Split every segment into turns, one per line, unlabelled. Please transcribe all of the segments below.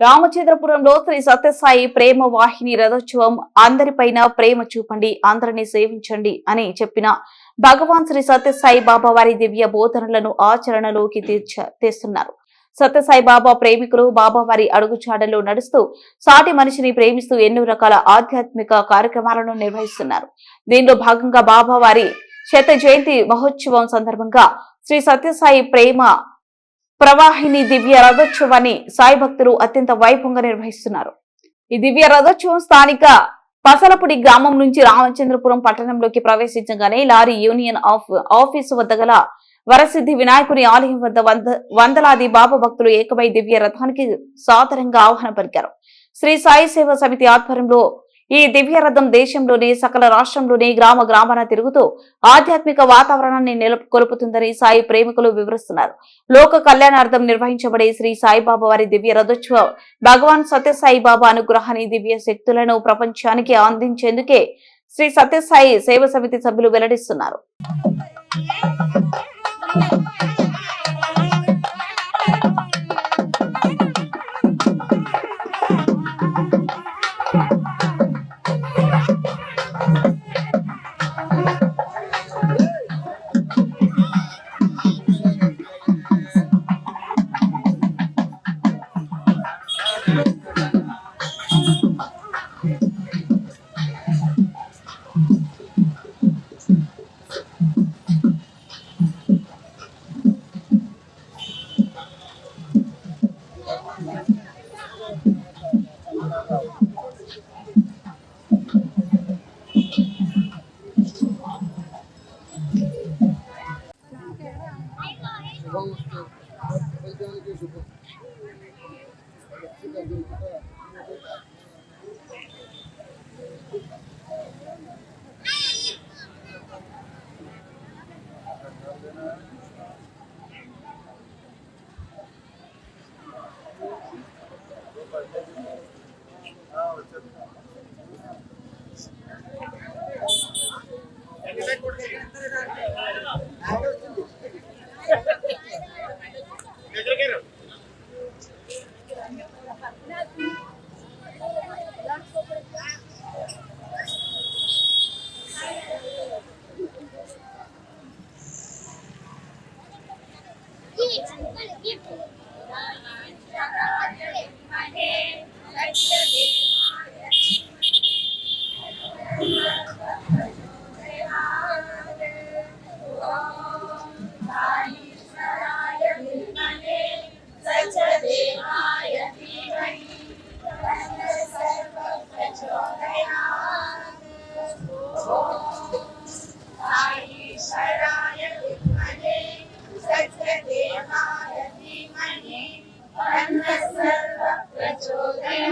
రామచంద్రపురంలో శ్రీ సత్యసాయి ప్రేమ వాహిని రథోత్సవం అందరిపైన ప్రేమ చూపండి అందరినీ సేవించండి అని చెప్పిన భగవాన్ శ్రీ సత్యసాయి బాబా వారి దివ్య బోధనలను ఆచరణలోకి తీర్చ తెస్తున్నారు. సత్యసాయి బాబా ప్రేమికులు బాబా వారి నడుస్తూ సాటి మనిషిని ప్రేమిస్తూ ఎన్నో రకాల ఆధ్యాత్మిక కార్యక్రమాలను నిర్వహిస్తున్నారు. దీనిలో భాగంగా బాబా వారి శత జయంతి మహోత్సవం సందర్భంగా శ్రీ సత్యసాయి ప్రేమ ప్రవాహిని దివ్య రథోత్సవాన్ని సాయి భక్తులు అత్యంత వైభవంగా నిర్వహిస్తున్నారు. ఈ దివ్య రథోత్సవం స్థానిక పసలపుడి గ్రామం నుంచి రామచంద్రపురం పట్టణంలోకి ప్రవేశించగానే లారీ యూనియన్ ఆఫ్ ఆఫీసు వద్ద గల వరసిద్ధి వినాయకుని ఆలయం వద్ద వందలాది బాబా భక్తులు ఏకమై దివ్య రథానికి సాదరంగా ఆహ్వాన పలికారు. శ్రీ సాయి సేవ సమితి ఆధ్వర్యంలో ఈ దివ్య రథం దేశంలోని సకల రాష్ట్రంలోని గ్రామ గ్రామాన తిరుగుతూ ఆధ్యాత్మిక వాతావరణాన్ని నెలకొల్పుతుందని సాయి ప్రేమికులు వివరిస్తున్నారు. లోక కళ్యాణార్థం నిర్వహించబడే శ్రీ సాయిబాబా వారి దివ్య రథోత్సవం భగవాన్ సత్యసాయిబాబా అనుగ్రహాన్ని దివ్య శక్తులను ప్రపంచానికి అందించేందుకే శ్రీ సత్యసాయి సేవ సమితి సభ్యులు వెల్లడిస్తున్నారు.
Thank you.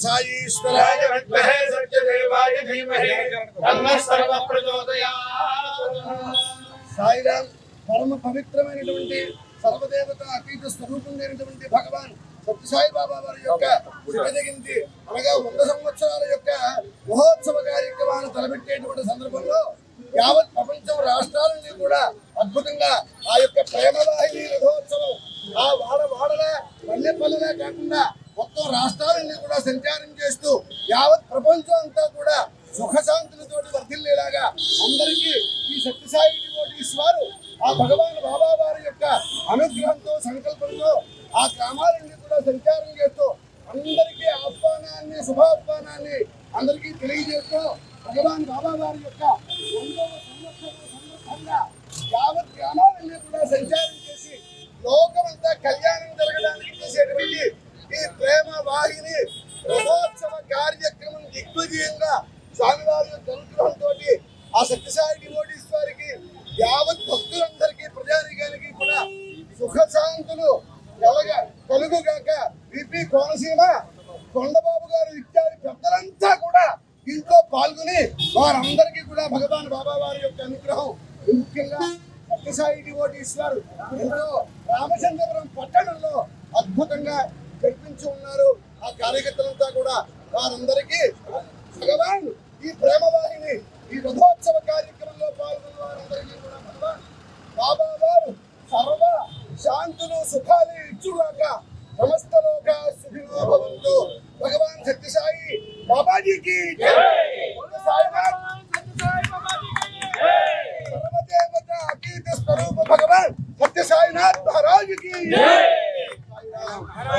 ఓం సాయీశ్వరాయ
విద్మహే సత్యదేవాయ ధీమహి తన్నః
పరమ పవిత్రమైనటువంటి సర్వదేవత అతీత స్వరూపమైనటువంటి భగవాన్ సత్యసాయి బాబా వారి యొక్క జగదగింది అనగా వంద సంవత్సరాల యొక్క మహోత్సవ కార్యక్రమాన్ని తలపెట్టేటువంటి సందర్భంలో యావత్ ప్రపంచం రాష్ట్రాలన్నీ కూడా అద్భుతంగా ఆ యొక్క ప్రేమవాహిని రథోత్సవం ఆ వాడ వాడల పల్లె పల్లెలే కాకుండా మొత్తం రాష్ట్రాలన్నీ కూడా సంచారం చేస్తూ యావత్ ప్రపంచం అంతా కూడా సుఖశాంతులతోటి వర్ధిల్లేలాగా అందరికీ ఈ సత్యసాయి డివోటీస్ వారు ఆ భగవాన్ బాబా వారి యొక్క అనుగ్రహంతో సంకల్పంతో ఆ గ్రామాలన్నీ కూడా సంచారం చేస్తూ అందరికీ ఆహ్వానాన్ని శుభాహ్వానాన్ని అందరికీ తెలియజేస్తూ భగవాన్ బాబా వారి యొక్క యావత్ గ్రామాలన్నీ కూడా సంచారం చేసి లోకమంతా కళ్యాణం జరగడానికి చేసేటువంటి ఈ ప్రేమ వాహిని రథోత్సవ కార్యక్రమం దిగ్విజయంగా స్వామివారి యొక్క అనుగ్రహంతో ఆ సత్యసాయి డివోటీస్ వారికి యావత్ భక్తులందరికీ ప్రజానికానికి కూడా సుఖశాంతులు కలగ కలుగుగాక విపి కోనసీమ కొండబాబు గారు ఇత్యాది పెద్దలంతా కూడా దీంట్లో పాల్గొని వారందరికీ కూడా భగవాన్ బాబా వారి యొక్క అనుగ్రహం ముఖ్యంగా సత్యసాయి డివోటీస్ వారు ఎంతో రామచంద్రపురం పట్టణంలో అద్భుతంగా జరిపించి ఉన్నారు. ఆ కార్యకర్తలంతా కూడా వారందరికీ భగవాన్ ఈ ప్రేమ వాహిని ఈ రథోత్సవ కార్యక్రమంలో పాల్గొన్న వారందరికీ కూడా బాబా వారు సర్వ శాంతులు సుఖాలు ఇచ్చుగాక సమస్త లోక సుఖినో భవంతు భగవాన్ సత్యసాయి బాబాజీకి సర్వదేవత అతీత స్వరూప భగవాన్ సత్యసాయినాథ్ మహారాజుకి జై.